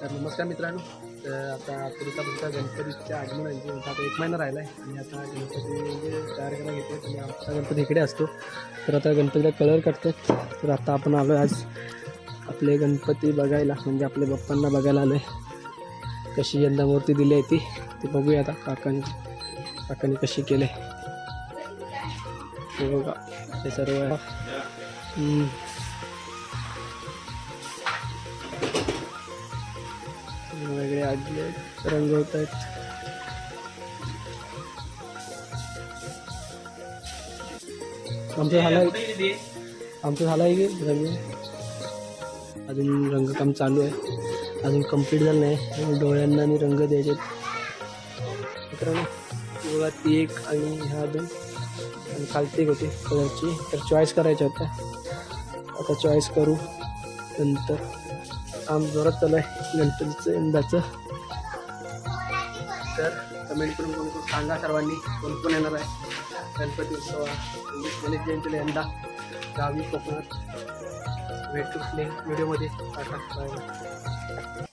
तर नमस्कार मित्रांनो. तर आता पुढचा तुमचा गणपतीच्या आहे. आता एक महिना राहिला आहे आणि आता गणपती म्हणजे तयार करायला घेतो आणि आमचा गणपती इकडे असतो. तर आता गणपतीला कलर काढतो. तर आता आपण आलो आज आपले गणपती बघायला. म्हणजे आपल्या बाप्पांना बघायला आलो आहे कशी यंदा मूर्ती दिली आहे ती. ती बघूया आता काकांनी. काकांनी कशी केले हे बघा. हे सर्व. हम्म. वेगळे रंगवत आहेत आमचं झालं आहे आमचं झालं आहे की रंग. अजून रंगकाम चालू आहे. अजून कंप्लीट झालं नाही. डोळ्यांना आणि रंग द्यायचे मित्रांनो बघा ती एक आणि ह्या दोन. आणि खालती एक होती कलरची तर चॉईस करायच्या होत्या. आता चॉईस करू नंतर. काम जोरात चालू आहे. गणपतीचं यंदाचं. तर कमेंट करून कोण कोण सांगा सर्वांनी कोण कोण येणार आहे? गणपती उत्सव गणेश जयंतीला यंदा. गावी कोकणात. भेटू व्हिडिओमध्ये टाटा.